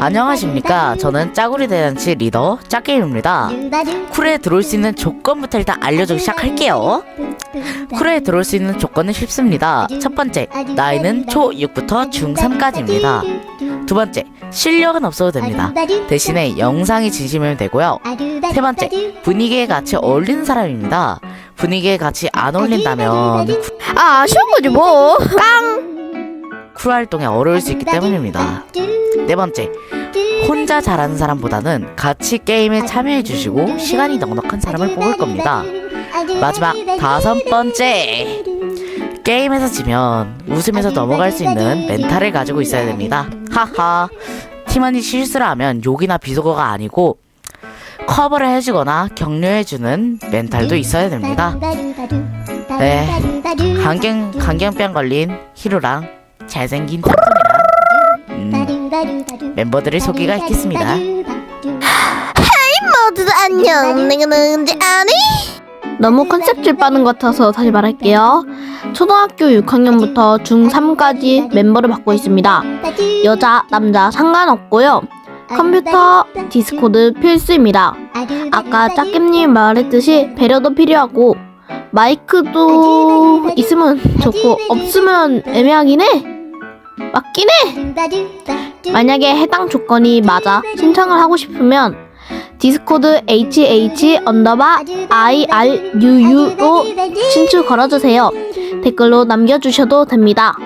안녕하십니까. 저는 짜구리 대잔치 리더 짝게임입니다. 쿨에 들어올 수 있는 조건부터 일단 알려주기 시작할게요. 쿨에 들어올 수 있는 조건은 쉽습니다. 첫 번째, 나이는 초 6부터 중3까지입니다. 두 번째, 실력은 없어도 됩니다. 대신에 영상이 진심이면 되고요. 세 번째, 분위기에 같이 어울리는 사람입니다. 분위기에 같이 안 어울린다면 아 아쉬운 거지 뭐. 쿨 활동에 어려울 수 있기 때문입니다. 네 번째, 혼자 잘하는 사람보다는 같이 게임에 참여해 주시고 시간이 넉넉한 사람을 뽑을 겁니다. 마지막 다섯 번째, 게임에서 지면 웃으면서 넘어갈 수 있는 멘탈을 가지고 있어야 됩니다. 하하, 팀원이 실수를 하면 욕이나 비속어가 아니고 커버를 해주거나 격려해주는 멘탈도 있어야 됩니다. 네, 강경, 강경병 걸린 히로랑 잘생긴 음, 멤버들의 소개가 있겠습니다. 모두 안녕. 내가 누군지 아니? 너무 컨셉질 빠는 것 같아서 다시 말할게요. 초등학교 6학년부터 중3까지 멤버를 받고 있습니다. 여자, 남자 상관없고요. 컴퓨터, 디스코드 필수입니다. 아까 짝겜님 말했듯이 배려도 필요하고 마이크도 있으면 좋고 없으면 애매하긴 해. 맞긴 해. 만약에 해당 조건이 맞아 신청을 하고 싶으면 디스코드 hh 언더바 iruu.로 신청 걸어주세요. 댓글로 남겨주셔도 됩니다.